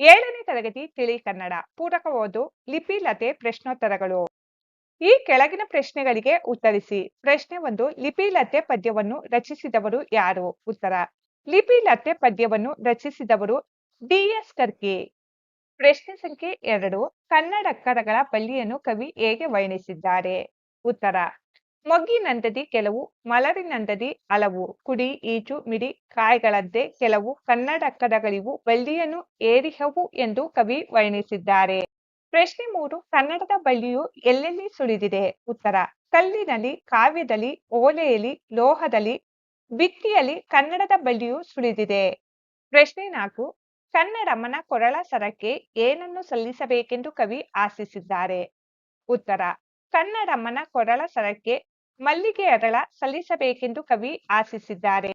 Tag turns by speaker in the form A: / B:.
A: ಏಳನೇ ತರಗತಿ ತಿಳಿ ಕನ್ನಡ, ಪೂರಕ ಓದು, ಲಿಪಿ, ಲತೆ, ಪ್ರಶ್ನೋತ್ತರಗಳು. ಈ ಕೆಳಗಿನ ಪ್ರಶ್ನೆಗಳಿಗೆ ಉತ್ತರಿಸಿ. ಪ್ರಶ್ನೆ ಒಂದು ಲಿಪಿಲತೆ ಪದ್ಯವನ್ನು ರಚಿಸಿದವರು ಯಾರು? ಉತ್ತರ, ಲಿಪಿ, ಲತೆ ಪದ್ಯವನ್ನು ರಚಿಸಿದವರು ಡಿ. ಎಸ್. ಕರ್ಕಿ ಪ್ರಶ್ನೆ ಸಂಖ್ಯೆ ಎರಡು ಕನ್ನಡಕ್ಕರಗಳ ಬಳ್ಳಿಯನ್ನು ಕವಿ ಹೇಗೆ ವರ್ಣಿಸಿದ್ದಾರೆ? ಉತ್ತರ ಮೊಗ್ಗಿನಂದದಿ ಕೆಲವು ಮಲರಿನಂದದಿ ಹಲವು ಕುಡಿ ಈಚು ಮಿಡಿ, ಕಾಯ್ಗಳದ್ದೇ ಕೆಲವು ಕನ್ನಡಕ್ಕರಗಳಿವು ಬಳ್ಳಿಯನ್ನು ಏರಿಹವು ಎಂದು ಕವಿ ವರ್ಣಿಸಿದ್ದಾರೆ. ಪ್ರಶ್ನೆ ಮೂರು, ಕನ್ನಡದ ಬಳ್ಳಿಯು ಎಲ್ಲೆಲ್ಲಿ ಸುಳಿದಿದೆ ಉತ್ತರ, ಕಲ್ಲಿನಲ್ಲಿ, ಕಾವ್ಯದಲ್ಲಿ, ಓಲೆಯಲ್ಲಿ, ಲೋಹದಲ್ಲಿ ಭಿತ್ತಿಯಲ್ಲಿ ಕನ್ನಡದ ಬಳ್ಳಿಯು ಸುಳಿದಿದೆ ಪ್ರಶ್ನೆ ನಾಲ್ಕು ಕನ್ನಡಮ್ಮನ ಕೊರಳ ಸರಕ್ಕೆ ಏನನ್ನು ಸಲ್ಲಿಸಬೇಕೆಂದು ಕವಿ ಆಶಿಸಿದ್ದಾರೆ? ಉತ್ತರ ಕನ್ನಡಮ್ಮನ ಕೊರಳ ಸರಕ್ಕೆ ಮಲ್ಲಿಗೆ ಅರಳ ಸಲ್ಲಿಸಬೇಕೆಂದು ಕವಿ ಆಶಿಸಿದ್ದಾರೆ.